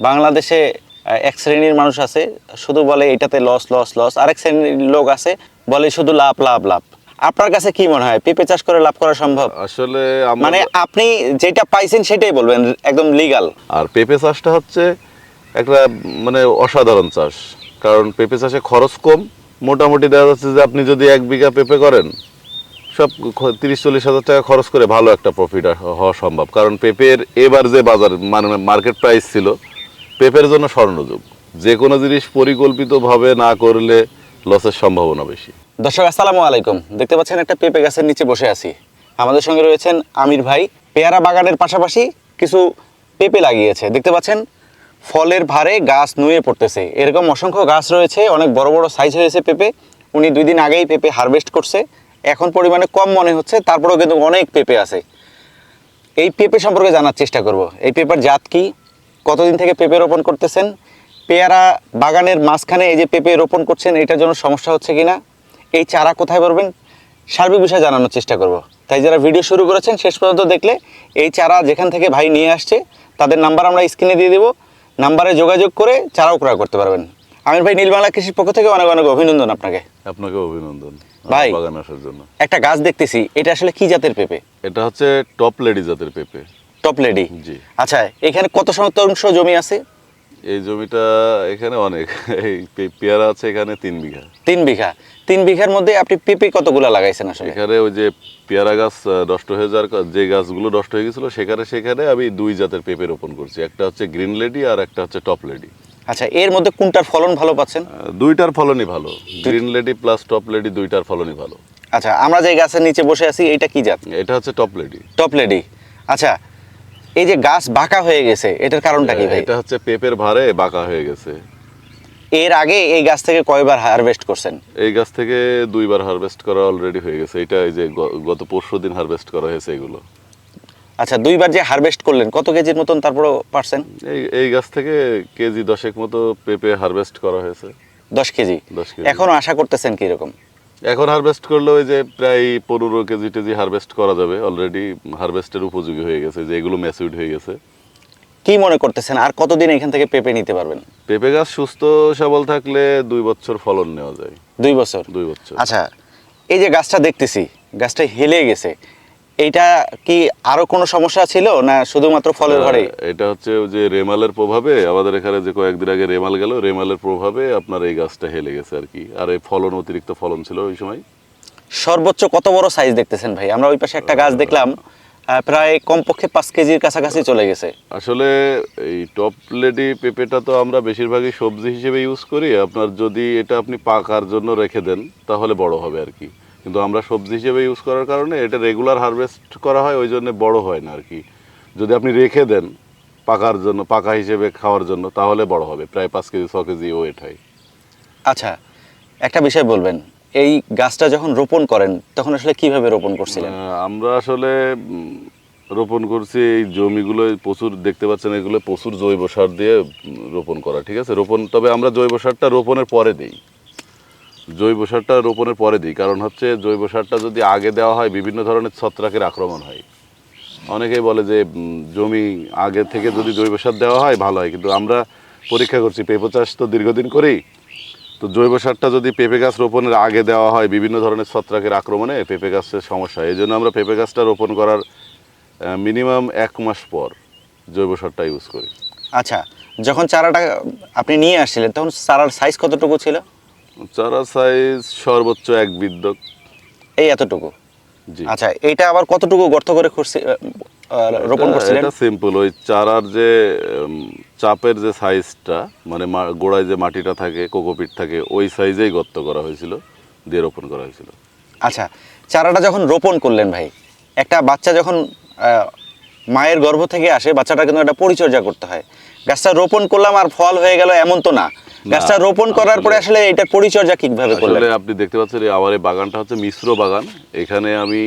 বাংলাদেশে এক শ্রেণির মানুষ আছে শুধু বলে এটাতে লস লস লস আরেক শ্রেণির লোক আছে বলে শুধু লাভ লাভ লাভ। আপনার কাছে কি মনে হয়? পেঁপে চাষ করে লাভ করা সম্ভব? আসলে মানে আপনি যেটা পাইছেন সেটাই বলবেন একদম লিগাল আর পেঁপে চাষটা হচ্ছে একটা মানে অসাধারণ চাষ। কারণ পেঁপে চাষে খরচ কম। মোটামুটি দেখা যাচ্ছে যে আপনি যদি এক বিঘা পেঁপে করেন সব তিরিশ চল্লিশ হাজার টাকা খরচ করে ভালো একটা প্রফিট হওয়া সম্ভব। কারণ পেঁপের এবার যে বাজার মানে মার্কেট প্রাইস ছিল পেঁপের জন্য স্বর্ণযুগ। যে কোনো জিনিস পরিকল্পিতভাবে না করলে লসের সম্ভাবনা বেশি। দর্শক, আসসালামু আলাইকুম। দেখতে পাচ্ছেন একটা পেঁপে গাছের নিচে বসে আছি। আমাদের সঙ্গে রয়েছেন আমির ভাই। পেয়ারা বাগানের পাশাপাশি কিছু পেঁপে লাগিয়েছে। দেখতে পাচ্ছেন, ফলের ভারে গাছ নুয়ে পড়তেছে। এরকম অসংখ্য গাছ রয়েছে, অনেক বড় বড় সাইজ হয়েছে পেঁপে। উনি দুই দিন আগেই পেঁপে হারভেস্ট করছে। এখন পরিমাণে কম মনে হচ্ছে, তারপরেও কিন্তু অনেক পেঁপে আছে। এই পেঁপে সম্পর্কে জানার চেষ্টা করব। এই পেঁপের জাত কি? কতদিন থেকে পেঁপে রোপণ করতেছেন? পেয়ারা বাগানের মাঝখানে এই যে পেঁপে রোপণ করছেন এটার জন্য সমস্যা হচ্ছে কিনা এই চারা কোথায় পারবেন? সার্বিক বিষয়ে জানানোর চেষ্টা করব। তাই যারা ভিডিও শুরু করেছেন শেষ পর্যন্ত দেখলে এই চারা যেখান থেকে ভাই নিয়ে আসছে তাদের নাম্বার আমরা স্ক্রিনে দিয়ে দেবো। নাম্বারে যোগাযোগ করে চারাও ক্রয় করতে পারবেন। আমির ভাই নীলবাংলা কৃষির পক্ষ থেকে অনেক অনেক অভিনন্দন আপনাকে। আপনাকে অভিনন্দন ভাই। বাগান আসার জন্য। একটা গাছ দেখতেছি এটা আসলে কি জাতের পেঁপে? এটা হচ্ছে টপ লেডি জাতের পেঁপে। টপ লেডি জি। আচ্ছা এখানে কত শতাংশ জমি আছে? এই জমিটা এখানে অনেক। এই পেয়ারা আছে এখানে তিন বিঘা। তিন বিঘা। তিন বিঘার মধ্যে আপনি পেঁপে কতগুলা লাগাইছেন আসলে? এখানে ওই যে পেয়ারা গাছ নষ্ট হয়ে যাওয়ার যে গাছগুলো নষ্ট হয়ে গেছিল সেখানে সেখানে আমি দুই জাতের পেঁপে রোপণ করছি। একটা হচ্ছে গ্রিন লেডি আর একটা হচ্ছে টপ লেডি আচ্ছা এর মধ্যে কোনটার ফলন ভালো পাচ্ছেন? দুইটার ফলনই ভালো। Green lady plus top lady দুইটার ফলনই ভালো। আচ্ছা আমরা যে গাছের নিচে বসে আছি এটা কি জাত? এটা হচ্ছে টপ লেডি টপ লেডি আচ্ছা এই যে গাছ বাঁকা হয়ে গেছে এটার কারণটা কি ভাই? এটা হচ্ছে পেঁপের ভারে বাঁকা হয়ে গেছে। এর আগে এই গাছ থেকে কয়বার হারভেস্ট করছেন? এই গাছ থেকে দুইবার হারভেস্ট করা অলরেডি হয়ে গেছে। এটা এই যে গত পরশু দিন হারভেস্ট করা হয়েছে এগুলো। আচ্ছা দুইবার যে হারভেস্ট করলেন কত কেজির মতন তারপরও পারছেন? এই এই গাছ থেকে কেজি দশেক মতো পেঁপে হারভেস্ট করা হয়েছে। দশ কেজি। দশ কেজি। এখনও আশা করতেছেন কি রকম এখন হারভেস্ট করলে ওই যে প্রায় পনেরো কেজি টেজি হারভেস্ট করা যাবে। অলরেডি হারভেস্টের উপযোগী হয়ে গেছে যে এগুলো ম্যাচিউড হয়ে গেছে। কি মনে করতেছেন আর কতদিন এখান থেকে পেঁপে নিতে পারবেন? পেঁপে গাছ সুস্থ সবল থাকলে দুই বছর ফলন নেওয়া যায়। দুই বছর? দুই বছর। আচ্ছা এই যে গাছটা দেখতেছি গাছটা হেলে গেছে। এইটা কি আরও কোনো সমস্যা ছিল না শুধুমাত্র ফলের ঘরে? এটা হচ্ছে যে রেমালের প্রভাবে আমাদের এখানে যে কয়েকদিন আগে রেমাল গেল রেমালের প্রভাবে আপনার এই গাছটা হেলে গেছে আর কি। আর এই ফলন অতিরিক্ত ফলন ছিল ওই সময়। সর্বোচ্চ কত বড় সাইজ দেখতেছেন ভাই? আমরা ওই পাশে একটা গাছ দেখলাম প্রায় কমপক্ষে পাঁচ কেজির কাছাকাছি চলে গেছে। আসলে এই টপ লেডি পেঁপেটা তো আমরা বেশিরভাগই সবজি হিসেবে ইউজ করি। আপনার যদি এটা আপনি পাকার জন্য রেখে দেন তাহলে বড় হবে আর কি। কিন্তু আমরা সবজি হিসেবে ইউজ করার কারণে এটা রেগুলার হারভেস্ট করা হয় ওই জন্য বড় হয় না আর কি যদি আপনি রেখে দেন পাকার জন্য পাকা হিসেবে খাওয়ার জন্য তাহলে বড় হবে প্রায় পাঁচ কেজি ছ কেজি ওয়েট হয় আচ্ছা একটা বিষয় বলবেন এই গাছটা যখন রোপণ করেন তখন আসলে কীভাবে রোপণ করছিলেন? আমরা আসলে রোপণ করছি এই জমিগুলো প্রচুর দেখতে পাচ্ছেন এগুলো প্রচুর জৈব সার দিয়ে রোপণ করা ঠিক আছে? রোপণ তবে আমরা জৈব সারটা রোপণের পরে দিই। জৈব সারটা রোপণের পরে দিই। কারণ হচ্ছে জৈব সারটা যদি আগে দেওয়া হয়, বিভিন্ন ধরনের ছত্রাকের আক্রমণ হয়। অনেকেই বলে যে জমি আগে থেকে যদি জৈব সার দেওয়া হয়, ভালো হয়। কিন্তু আমরা পরীক্ষা করছি, পেঁপে চাষ তো দীর্ঘদিন করেই। তো জৈব সারটা যদি পেঁপে গাছ রোপণের আগে দেওয়া হয়, বিভিন্ন ধরনের ছত্রাকের আক্রমণে পেঁপে গাছের সমস্যা এই জন্য আমরা পেঁপে গাছটা রোপণ করার মিনিমাম এক মাস পর জৈব সারটা ইউজ করি। আচ্ছা যখন চারাটা আপনি নিয়ে আসছিলেন, তখন চারার সাইজ কতটুকু ছিল? চারা সাইজ সর্বোচ্চ এক বিদ্যক। এই এতটুকু? জি। আচ্ছা এইটা আবার কতটুকু গর্ত করে খুঁড়ছি রোপণ এটা- করছিলেন? এটা সিম্পল ওই চারার যে চাপের যে সাইজটা মানে গোড়ায় যে মাটিটা থাকে কোকোপিট থাকে ওই সাইজেই গর্ত করা হয়েছিল দিয়ে রোপণ করা হয়েছিল। আচ্ছা চারাটা যখন রোপণ করলেন ভাই একটা বাচ্চা যখন মায়ের গর্ভ থেকে আসে বাচ্চাটা কিন্তু একটা পরিচর্যা করতে হয়। গাছটা রোপণ করলাম আর ফল হয়ে গেল এমন তো না। গাছটা রোপণ করার পরে আসলে এটার পরিচর্যা কীভাবে করলেন? আসলে আপনি দেখতে পাচ্ছেন আমার এই বাগানটা হচ্ছে মিশ্র বাগান। এখানে আমি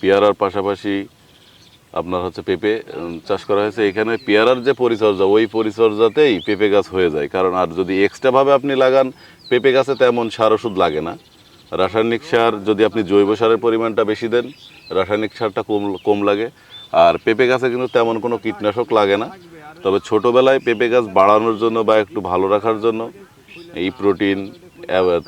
পেয়ারার পাশাপাশি আপনার হচ্ছে পেঁপে চাষ করা হয়েছে। এখানে পেয়ারার যে পরিচর্যা ওই পরিচর্যাতেই পেঁপে গাছ হয়ে যায়। কারণ আর যদি এক্সট্রাভাবে আপনি লাগান পেঁপে গাছে তেমন সার ওষুধ লাগে না। রাসায়নিক সার যদি আপনি জৈব সারের পরিমাণটা বেশি দেন রাসায়নিক সারটা কম কম লাগে। আর পেঁপে গাছে কিন্তু তেমন কোনো কীটনাশক লাগে না। তবে ছোটোবেলায় পেঁপে গাছ বাড়ানোর জন্য বা একটু ভালো রাখার জন্য এই প্রোটিন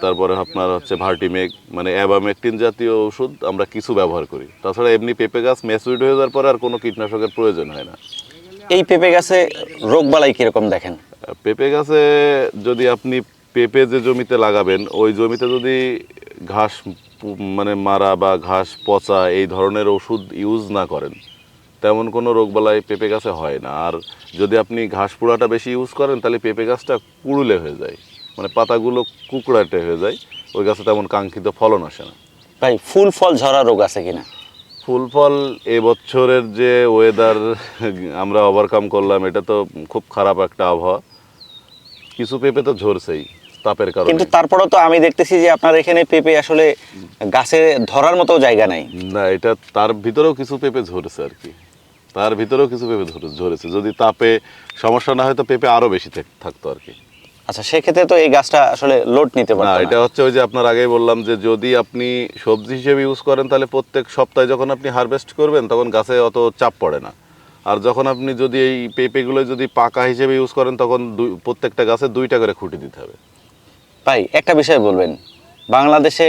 তারপরে আপনার হচ্ছে ভার্টিমেক মানে অ্যাবামেকটিন জাতীয় ওষুধ আমরা কিছু ব্যবহার করি। তাছাড়া এমনি পেঁপে গাছ ম্যাচুরিড হয়ে যাওয়ার পরে আর কোনো কীটনাশকের প্রয়োজন হয় না। এই পেঁপে গাছে রোগ বালাই কীরকম দেখেন? পেঁপে গাছে যদি আপনি পেঁপে যে জমিতে লাগাবেন ওই জমিতে যদি ঘাস মানে মারা বা ঘাস পচা এই ধরনের ওষুধ ইউজ না করেন তেমন কোনো রোগ রোগবালাই পেঁপে গাছে হয় না। আর যদি আপনি ঘাস পোড়াটা বেশি ইউজ করেন তাহলে পেঁপে গাছটা কুড়ুলে হয়ে যায়। মানে পাতাগুলো কুকড়াটে হয়ে যায় ওই গাছে তেমন কাঙ্ক্ষিত ফলন আসে না। ভাই ফুল ফল ঝরা রোগ আছে কিনা? ফুল ফল এবছরের যে ওয়েদার আমরা ওভারকাম করলাম এটা তো খুব খারাপ একটা আবহাওয়া। কিছু পেঁপে তো ঝরছেই তাপের কারণে। কিন্তু তারপরেও তো আমি দেখতেছি যে আপনার এখানে পেঁপে আসলে গাছে ধরার মতো জায়গা নাই। না এটা তার ভিতরেও কিছু পেঁপে ঝরছে আর কি। তার ভিতরেও কিছু পেঁপে ঝরেছে যদি তাপে সমস্যা না হয় তো পেঁপে আরও বেশি থাকতো আর কি। আচ্ছা সেক্ষেত্রে তো এই গাছটা আসলে লোড নিতে না এটা হচ্ছে ওই যে আপনার আগেই বললাম যে যদি আপনি সবজি হিসেবে ইউজ করেন তাহলে প্রত্যেক সপ্তাহে যখন আপনি হারভেস্ট করবেন তখন গাছে অত চাপ পড়ে না। আর যখন আপনি যদি এই পেঁপেগুলো যদি পাকা হিসেবে ইউজ করেন তখন দুই প্রত্যেকটা গাছে দুইটা করে খুঁটি দিতে হবে। ভাই একটা বিষয় বলবেন। বাংলাদেশে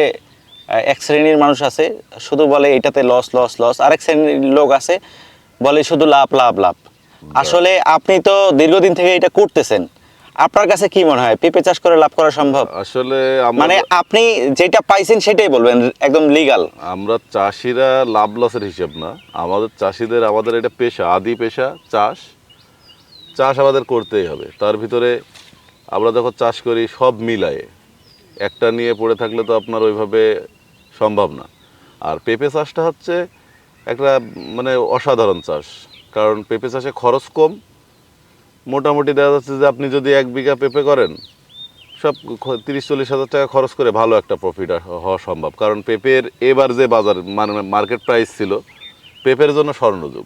এক শ্রেণির মানুষ আছে শুধু বলে এটাতে লস লস লস আরেক শ্রেণির লোক আছে বলে শুধু লাভ লাভ লাভ। আসলে আপনি তো দীর্ঘদিন থেকে এটা করতেছেন। আপনার কাছে কি মনে হয়? পেঁপে চাষ করে লাভ করা সম্ভব? আসলে মানে আপনি যেটা পাইছেন সেটাই বলবেন একদম লিগাল আমরা চাষিরা লাভ লসের হিসেব না। আমাদের চাষিদের আমাদের এটা পেশা আদি পেশা চাষ। চাষ আমাদের করতেই হবে। তার ভিতরে আমরা যখন চাষ করি সব মিলায়ে। একটা নিয়ে পড়ে থাকলে তো আপনার ওইভাবে সম্ভব না। আর পেঁপে চাষটা হচ্ছে একটা মানে অসাধারণ চাষ। কারণ পেঁপে চাষে খরচ কম। মোটামুটি দেখা যাচ্ছে যে আপনি যদি এক বিঘা পেঁপে করেন সব তিরিশ চল্লিশ হাজার টাকা খরচ করে ভালো একটা প্রফিট হওয়া সম্ভব। কারণ পেঁপের এবার যে বাজার মানে মার্কেট প্রাইস ছিল পেঁপের জন্য স্বর্ণযুগ।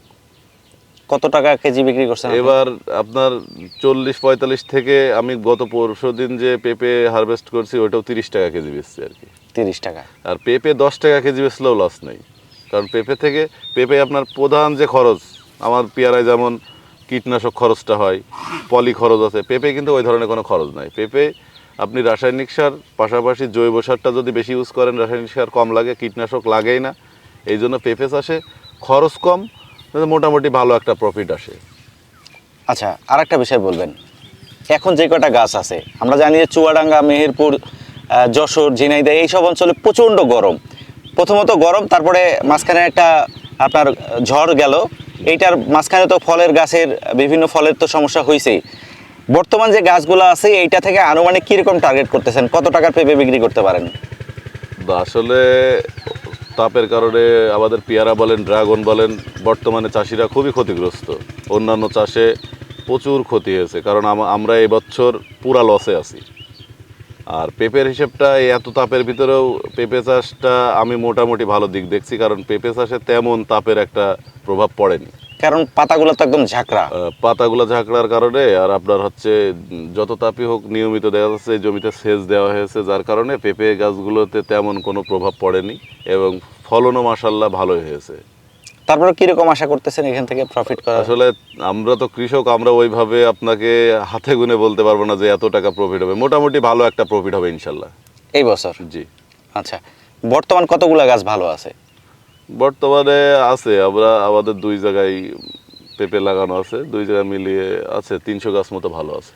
কত টাকা কেজি বিক্রি করছেন এবার আপনার চল্লিশ পঁয়তাল্লিশ থেকে আমি গত পরশু দিন যে পেঁপে হারভেস্ট করছি ওটাও তিরিশ টাকা কেজি বেচছি আর কি। তিরিশ টাকা। আর পেঁপে দশ টাকা কেজি বেচলেও লস নেই। কারণ পেঁপে থেকে, পেঁপে আপনার প্রধান যে খরচ, আমার পেয়ারায় যেমন কীটনাশক খরচটা হয়, পলি খরচ আছে, পেঁপে কিন্তু ওই ধরনের কোনো খরচ নাই। পেঁপে আপনি রাসায়নিক সার, পাশাপাশি জৈব সারটা যদি বেশি ইউজ করেন, রাসায়নিক সার কম লাগে, কীটনাশক লাগেই না। এই জন্য পেঁপে চাষে খরচ কম মোটামুটি ভালো একটা প্রফিট আসে। আচ্ছা আর একটা বিষয় বলবেন। এখন যে কটা গাছ আছে, আমরা জানি যে চুয়াডাঙ্গা, মেহেরপুর যশোর, ঝিনাইদহ, এইসব অঞ্চলে প্রচণ্ড গরম। প্রথমত গরম, তারপরে মাঝখানে একটা আপনার ঝড় গেল। এইটার মাঝখানে তো ফলের গাছের বিভিন্ন ফলের তো সমস্যা হয়েছেই বর্তমান যে গাছগুলো আছে, এইটা থেকে আনুমানিক কীরকম টার্গেট করতেছেন? কত টাকার পেঁপে বিক্রি করতে পারেন? আসলে তাপের কারণে আমাদের পেয়ারা বলেন, ড্রাগন বলেন, বর্তমানে চাষিরা খুবই ক্ষতিগ্রস্ত। অন্যান্য চাষে প্রচুর ক্ষতি হয়েছে, কারণ আমরা এবছর পুরা লসে আছি। আর পেঁপের হিসেবটা এই এত তাপের ভিতরেও পেঁপে চাষটা আমি মোটামুটি ভালো দিক দেখছি কারণ পেঁপে চাষে তেমন তাপের একটা প্রভাব পড়েনি। কারণ পাতাগুলো তো একদম ঝাঁকড়া। পাতাগুলো ঝাঁকড়ার কারণে আর আপনার হচ্ছে যত তাপই হোক নিয়মিত দেখা যাচ্ছে জমিতে সেচ দেওয়া হয়েছে যার কারণে পেঁপে গাছগুলোতে তেমন কোনো প্রভাব পড়েনি এবং ফলনও মাসাল্লাহ ভালোই হয়েছে। তারপরে কীরকম আশা করতেছেন এখান থেকে প্রফিট করা আসলে আমরা তো কৃষক আমরা ওইভাবে আপনাকে হাতে গুনে বলতে পারব না যে এত টাকা প্রফিট হবে। মোটামুটি ভালো একটা প্রফিট হবে ইনশাল্লাহ। এই বছর? জি। আচ্ছা বর্তমান কতগুলা গাছ ভালো আছে? বর্তমানে আছে আমরা আমাদের দুই জায়গায় পেঁপে লাগানো আছে দুই জায়গায় মিলিয়ে আছে তিনশো গাছ মতো ভালো আছে।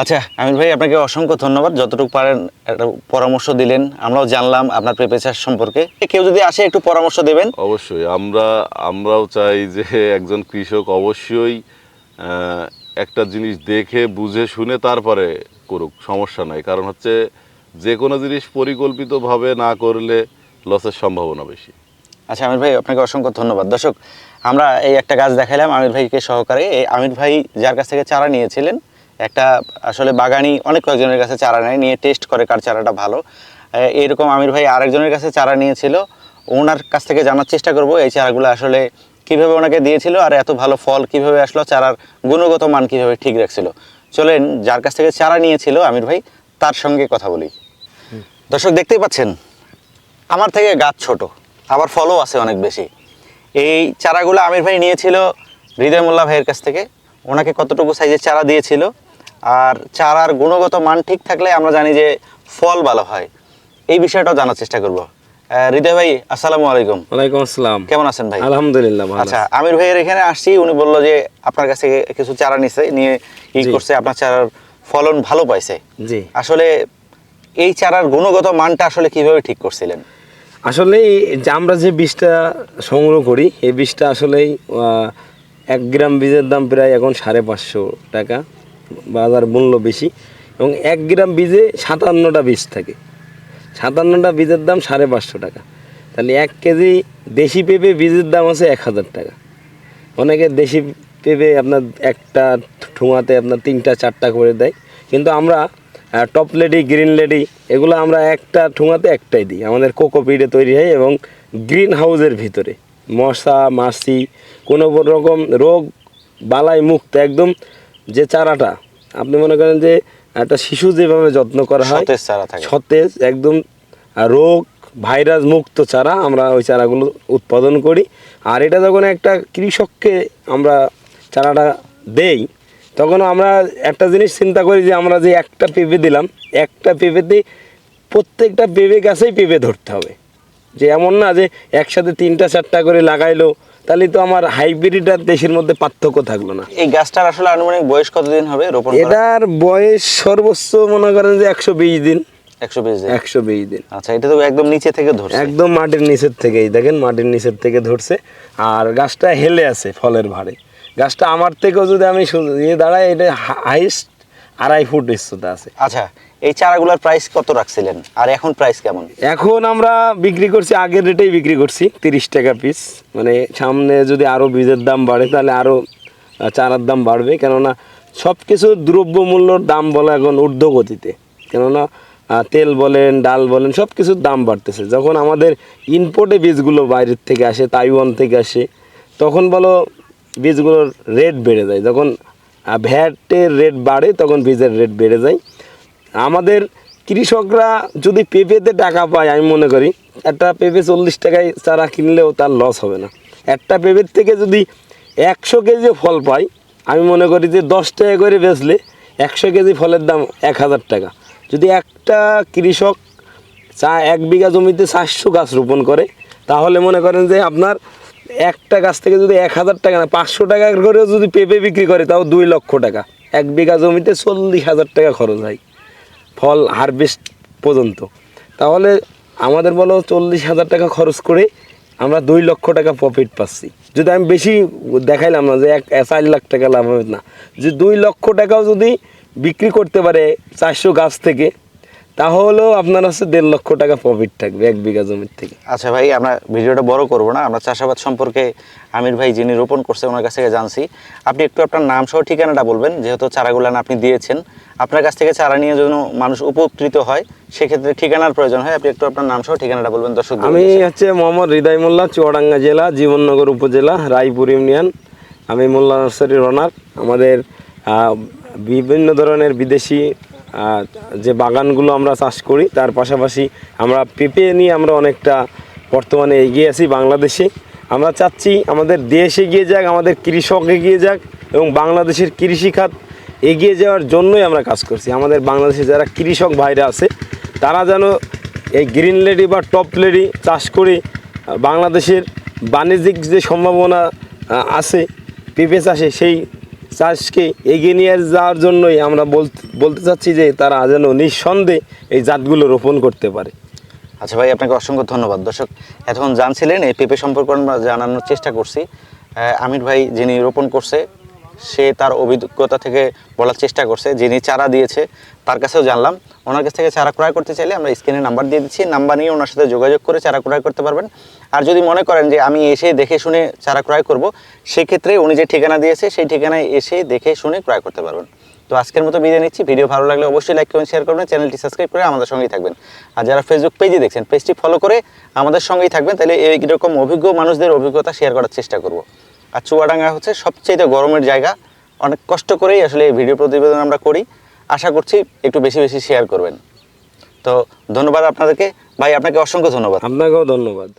আচ্ছা আমির ভাই আপনাকে অসংখ্য ধন্যবাদ। যতটুকু পারেন একটা পরামর্শ দিলেন। আমরাও জানলাম আপনার পেঁপে চাষ সম্পর্কে কেউ যদি আসে একটু পরামর্শ দেবেন। অবশ্যই। আমরা আমরাও চাই যে একজন কৃষক অবশ্যই একটা জিনিস দেখে বুঝে শুনে তারপরে করুক। সমস্যা নাই। কারণ হচ্ছে যে কোনো জিনিস পরিকল্পিতভাবে না করলে লসের সম্ভাবনা বেশি। আচ্ছা আমির ভাই আপনাকে অসংখ্য ধন্যবাদ। দর্শক আমরা এই একটা গাছ দেখালাম আমির ভাইকে সহকারে। এই আমির ভাই যার কাছ থেকে চারা নিয়েছিলেন একটা আসলে বাগানি অনেক কয়েকজনের কাছে চারা নেয় নিয়ে টেস্ট করে কার চারাটা ভালো। এরকম আমির ভাই আরেকজনের কাছে চারা নিয়েছিল। ওনার কাছ থেকে জানার চেষ্টা করব এই চারাগুলো আসলে কীভাবে ওনাকে দিয়েছিল আর এত ভালো ফল কীভাবে আসলো চারার গুণগত মান কীভাবে ঠিক রাখছিল। চলেন যার কাছ থেকে চারা নিয়েছিল আমির ভাই তার সঙ্গে কথা বলি। দর্শক দেখতেই পাচ্ছেন আমার থেকে গাছ ছোট আবার ফলও আছে অনেক বেশি। এই চারাগুলো আমির ভাই নিয়েছিল হৃদয় মোল্লা ভাইয়ের কাছ থেকে। ওনাকে কতটুকু সাইজের চারা দিয়েছিল? আর চারার গুণগত মান ঠিক থাকলে আমরা জানি যে ফল ভালো হয়। এই বিষয়টাও জানার চেষ্টা করব। হৃদয় ভাই আসসালামু আলাইকুম। ওয়ালাইকুম আসসালাম। কেমন আছেন ভাই? আলহামদুলিল্লাহ আচ্ছা আমির ভাইয়ের এখানে আসছি উনি বলল যে আপনার কাছে কিছু চারা নিছে নিয়ে ই করছে আপনার চারার ফলন ভালো পাইছে। জি। আসলে এই চারার গুণগত মানটা আসলে কীভাবে ঠিক করছিলেন? আসলে আমরা যে বীজটা সংগ্রহ করি এই বীজটা আসলেই আহ, এক গ্রাম বীজের দাম প্রায় এখন সাড়ে পাঁচশো টাকা। বাজার মূল্য বেশি এবং এক গ্রাম বীজে সাতান্নটা বীজ থাকে। সাতান্নটা বীজের দাম সাড়ে পাঁচশো টাকা। তাহলে এক কেজি দেশি পেঁপে বীজের দাম আছে এক হাজার টাকা। অনেকে দেশি পেঁপে আপনার একটা ঠুঙাতে আপনার তিনটা, চারটা করে দেয়। কিন্তু আমরা টপ লেডি, গ্রিন লেডি, এগুলো আমরা একটা ঠুঙাতে একটাই দিই। আমাদের কোকোপিটে তৈরি হয় এবং গ্রিন হাউসের ভিতরে মশা, মাছি, কোনো রকম রোগ, বালাই, মুক্ত, একদম যে চারাটা আপনি মনে করেন যে একটা শিশু যেভাবে যত্ন করা হয় সতেজ চারা থাকে। সতেজ একদম রোগ ভাইরাস মুক্ত চারা আমরা ওই চারাগুলো উৎপাদন করি। আর এটা যখন একটা কৃষককে আমরা চারাটা দেই তখন আমরা একটা জিনিস চিন্তা করি যে আমরা যে একটা পেঁপে দিলাম একটা পেঁপেতে প্রত্যেকটা পেঁপে গাছেই পেঁপে ধরতে হবে। যে এমন না যে একসাথে তিনটা চারটা করে লাগাইলো তাহলে তো আমার হাইব্রিড আর দেশের মধ্যে পার্থক্য থাকল না। এই গাছটার আসলে আনুমানিক বয়স কতদিন হবে রোপণ এটার বয়স সর্বোচ্চ মনে করেন যে একশো বিশ দিন। একশো বিশ দিন। একশো বিশ দিন। আচ্ছা এটা তো একদম নিচে থেকে ধরছে। একদম মাটির নিচের থেকেই দেখেন মাটির নিচের থেকে ধরছে। আর গাছটা হেলে আছে ফলের ভারে গাছটা আমার থেকেও যদি আমি ইয়ে দাঁড়াই এটা হাইস্ট আড়াই ফুট উচ্চতা আছে। আচ্ছা এই চারাগুলোর প্রাইস কত রাখছিলেন? আর এখন প্রাইস কেমন? এখন আমরা বিক্রি করছি, আগের রেটেই বিক্রি করছি, তিরিশ টাকা পিস মানে সামনে যদি আরও বীজের দাম বাড়ে, তাহলে আরও চারার দাম বাড়বে। কেননা সব কিছুর দ্রব্যমূল্যর দাম বলা এখন ঊর্ধ্বগতিতে। কেননা তেল বলেন, ডাল বলেন সব কিছুর দাম বাড়তেছে। যখন আমাদের ইনপোর্টে বীজগুলো বাইরের থেকে আসে, তাইওয়ান থেকে আসে, তখন বলো বীজগুলোর রেট বেড়ে যায়। যখন ভ্যাটের রেট বাড়ে, তখন বীজের রেট বেড়ে যায়। আমাদের কৃষকরা যদি পেঁপেতে টাকা পায়, আমি মনে করি, একটা পেঁপে চল্লিশ টাকায় চারা কিনলেও তার লস হবে না। একটা পেঁপের থেকে যদি একশো কেজি ফল পাই, আমি মনে করি যে দশ টাকা করে বেচলে একশো কেজি ফলের দাম এক হাজার টাকা। যদি একটা কৃষক চা, এক বিঘা জমিতে চারশো গাছ রোপণ করে, তাহলে মনে করেন যে আপনার একটা গাছ থেকে যদি এক হাজার টাকা না, পাঁচশো টাকা করেও যদি পেঁপে বিক্রি করে, তাও দুই লক্ষ টাকা। এক বিঘা জমিতে চল্লিশ হাজার টাকা খরচ হয়। ফল হারভেস্ট পর্যন্ত। তাহলে আমাদের বলো চল্লিশ হাজার টাকা খরচ করে আমরা দুই লক্ষ টাকা প্রফিট পাচ্ছি। যদি আমি বেশি দেখাইলাম না যে এক চার লাখ টাকা লাভ হবে না। যে দুই লক্ষ টাকাও যদি বিক্রি করতে পারে চারশো গাছ থেকে তাহলেও আপনার হচ্ছে দেড় লক্ষ টাকা প্রফিট থাকবে এক বিঘা জমির থেকে। আচ্ছা ভাই আমরা ভিডিওটা বড় করব না। আমরা চাষাবাদ সম্পর্কে আমির ভাই যিনি রোপণ করছে ওনার কাছ থেকে জানছি। আপনি একটু আপনার নাম সহ ঠিকানাটা বলবেন যেহেতু চারাগুলান আপনি দিয়েছেন। আপনার কাছ থেকে চারা নিয়ে যেন মানুষ উপকৃত হয় সেক্ষেত্রে ঠিকানার প্রয়োজন হয়। আপনি একটু আপনার নাম সহ ঠিকানাটা বলবেন দর্শক আমি হচ্ছে মোহাম্মদ হৃদয় মোল্লা চুয়াডাঙ্গা জেলা জীবননগর উপজেলা রায়পুর ইউনিয়ন। আমি মোল্লা নার্সারির ওনার আমাদের বিভিন্ন ধরনের বিদেশি যে বাগানগুলো আমরা চাষ করি, তার পাশাপাশি আমরা পেঁপে নিয়ে আমরা অনেকটা বর্তমানে এগিয়ে আছি বাংলাদেশে। আমরা চাচ্ছি আমাদের দেশ এগিয়ে যাক, আমাদের কৃষক এগিয়ে যাক এবং বাংলাদেশের কৃষিখাত এগিয়ে যাওয়ার জন্যই আমরা কাজ করছি। আমাদের বাংলাদেশে যারা কৃষক ভাইরা আছে, তারা যেন এই গ্রিন লেডি বা টপ লেডি চাষ করে বাংলাদেশের বাণিজ্যিক যে সম্ভাবনা আছে, পেঁপে চাষে সেই চাষকে এগিয়ে নিয়ে যাওয়ার জন্যই আমরা বলতে চাচ্ছি যে তারা যেন নিঃসন্দেহে এই জাতগুলো রোপণ করতে পারে। আচ্ছা ভাই, আপনাকে অসংখ্য ধন্যবাদ। দর্শক, এতক্ষণ জানছিলেন এই পেঁপে সম্পর্কে আমরা জানানোর চেষ্টা করছি। আমির ভাই যিনি রোপণ করছে, সে তার অভিজ্ঞতা থেকে বলার চেষ্টা করছে, যিনি চারা দিয়েছে, তার কাছেও জানলাম। ওনার কাছ থেকে চারা ক্রয় করতে চাইলে আমরা স্ক্রিনে নাম্বার দিয়ে দিচ্ছি। নাম্বার নিয়ে ওনার সাথে যোগাযোগ করে চারা ক্রয় করতে পারবেন। আর যদি মনে করেন যে আমি এসে দেখে শুনে চারা ক্রয় করব, সেক্ষেত্রে উনি যে ঠিকানা দিয়েছে, সেই ঠিকানায় এসে দেখে শুনে ক্রয় করতে পারবেন। তো আজকের মতো বিদায় নিচ্ছি। ভিডিও ভালো লাগলে অবশ্যই লাইক করবেন শেয়ার করবেন চ্যানেলটি সাবস্ক্রাইব করে আমাদের সঙ্গেই থাকবেন। আর যারা ফেসবুক পেজে দেখছেন পেজটি ফলো করে আমাদের সঙ্গেই থাকবেন, তাহলে এইরকম অভিজ্ঞ মানুষদের অভিজ্ঞতা শেয়ার করার চেষ্টা করব। আর চুয়াডাঙ্গা হচ্ছে সবচেয়ে গরমের জায়গা। অনেক কষ্ট করেই আসলে এই ভিডিও প্রতিবেদন আমরা করি। আশা করছি একটু বেশি বেশি শেয়ার করবেন। তো ধন্যবাদ আপনাদেরকে। ভাই, আপনাকে অসংখ্য ধন্যবাদ। আপনাকেও ধন্যবাদ।